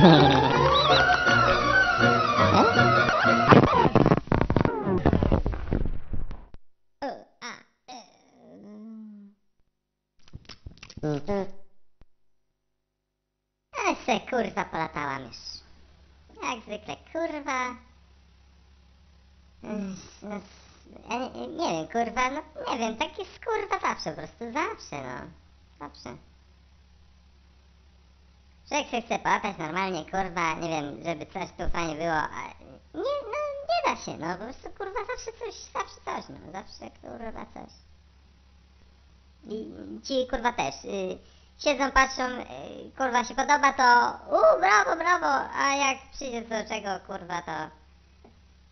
A se kurwa polatałam już. Jak zwykle kurwa. No, nie, nie wiem kurwa, no nie wiem, tak jest kurwa zawsze po prostu, zawsze no. Zawsze. Jak się chce połapać normalnie kurwa, nie wiem, żeby coś tu fajnie było, nie, no nie da się, no po prostu kurwa zawsze coś, zawsze coś, no zawsze kurwa coś. I ci kurwa też. Y, siedzą, patrzą, y, kurwa się podoba, to u brawo, brawo, a jak przyjdzie do czego, kurwa, to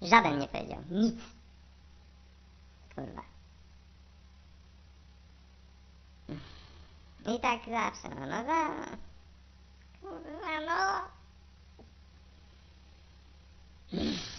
żaden nie powiedział. Nic. Kurwa. I tak zawsze, no, no, za... Mm-hmm.